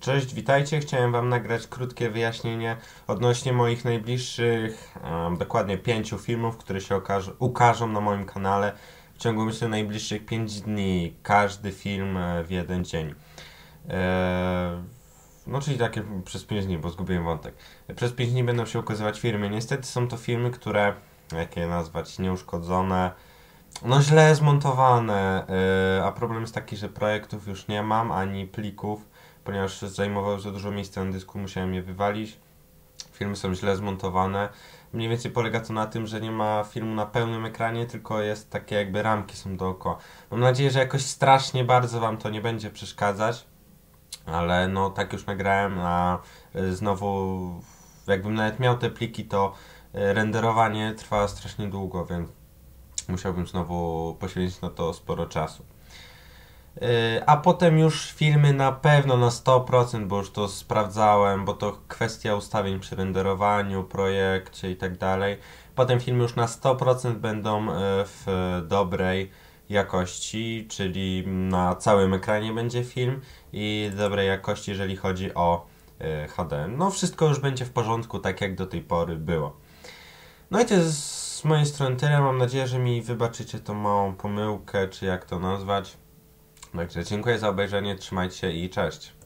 Cześć, witajcie. Chciałem Wam nagrać krótkie wyjaśnienie odnośnie moich najbliższych, um, dokładnie pięciu filmów, które się ukażą na moim kanale w ciągu myślę najbliższych 5 dni. Każdy film e, w jeden dzień. Eee, no czyli takie przez 5 dni, bo zgubiłem wątek. Przez 5 dni będą się ukazywać filmy. Niestety są to filmy, które, jak je nazwać, nieuszkodzone, no źle zmontowane, eee, a problem jest taki, że projektów już nie mam, ani plików ponieważ zajmowały za dużo miejsca na dysku, musiałem je wywalić. Filmy są źle zmontowane. Mniej więcej polega to na tym, że nie ma filmu na pełnym ekranie, tylko jest takie jakby ramki są dookoła. Mam nadzieję, że jakoś strasznie bardzo Wam to nie będzie przeszkadzać, ale no tak już nagrałem, a y, znowu jakbym nawet miał te pliki, to y, renderowanie trwa strasznie długo, więc musiałbym znowu poświęcić na to sporo czasu. A potem już filmy na pewno na 100%, bo już to sprawdzałem, bo to kwestia ustawień przy renderowaniu, projekcie i tak dalej. Potem filmy już na 100% będą y, w dobrej jakości, czyli na całym ekranie będzie film i dobrej jakości, jeżeli chodzi o y, HD. No wszystko już będzie w porządku, tak jak do tej pory było. No i to jest z mojej strony tyle. Mam nadzieję, że mi wybaczycie tą małą pomyłkę, czy jak to nazwać. Także dziękuję za obejrzenie, trzymajcie się i cześć.